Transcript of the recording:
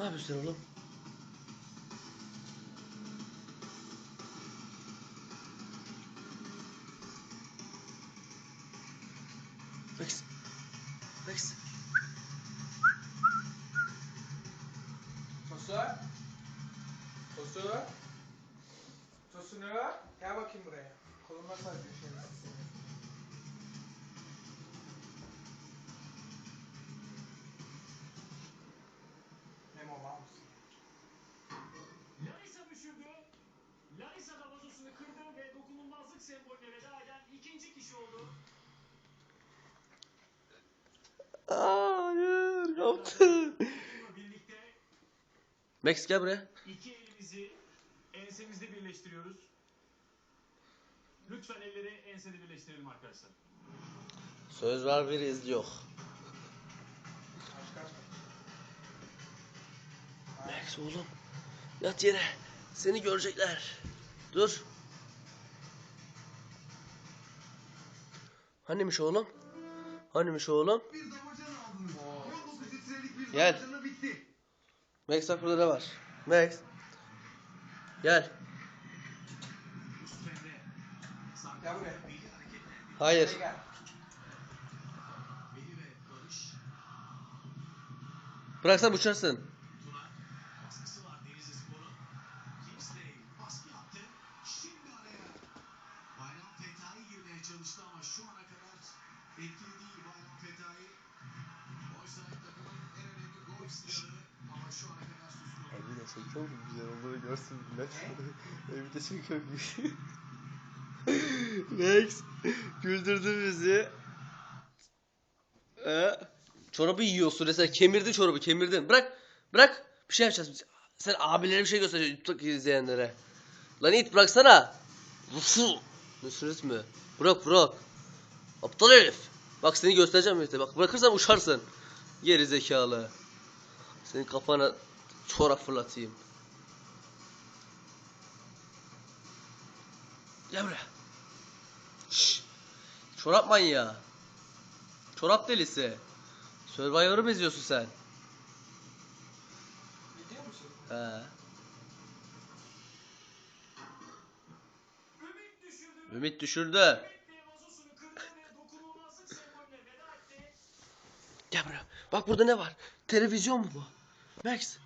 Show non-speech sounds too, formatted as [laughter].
Ne yapıyorsun oğlum? Max. Max. Tosu. Tosu. Tosunu. Gel bakayım buraya. Koluma sarıyor şimdi sembolüne veda eden ikinci kişi oldu. Hayır yaptı. Bununla birlikte Max gel buraya. iki elimizi ensemizde birleştiriyoruz. Lütfen elleri ensede birleştirelim arkadaşlar. Söz var bir iz yok. Kaç kaç. Max oğlum. Yat yere. Seni görecekler. Dur. Hanimiş oğlum? Hanimiş oğlum? Bir damacana aldınız. 19 litrelik bir Gel. Max bak burada ne var? Max. Gel. Hayır. Bıraksam uçarsın. Etkili değil Bayram Fetai. Oysa takımın en önemli gol silahı ama şu ana kadar suskun. Abi de çekiyor mu? Güzel olduğunu görsün millet. Evi de çekiyor [laughs] Max [laughs] güldürdü bizi. Ee, çorabı yiyorsun resmen. Kemirdin çorabı kemirdin. Bırak. Bırak. Bir şey yapacağız. Sen abilere bir şey göstereceksin YouTube izleyenlere. Lan it bıraksana. Rufu. Nusret mi? Bırak bırak. Aptal herif. Bak seni göstereceğim işte. Bak bırakırsam uçarsın. Geri zekalı. Senin kafana çorap fırlatayım. Gel buraya. Şşş. Çorap manyağı. Çorap delisi. Survivor'ı mı izliyorsun sen? Biliyor musun? He. Ümit düşürdü. Ümit düşürdü. Gel buraya. Bak burada ne var? Televizyon mu bu? Max.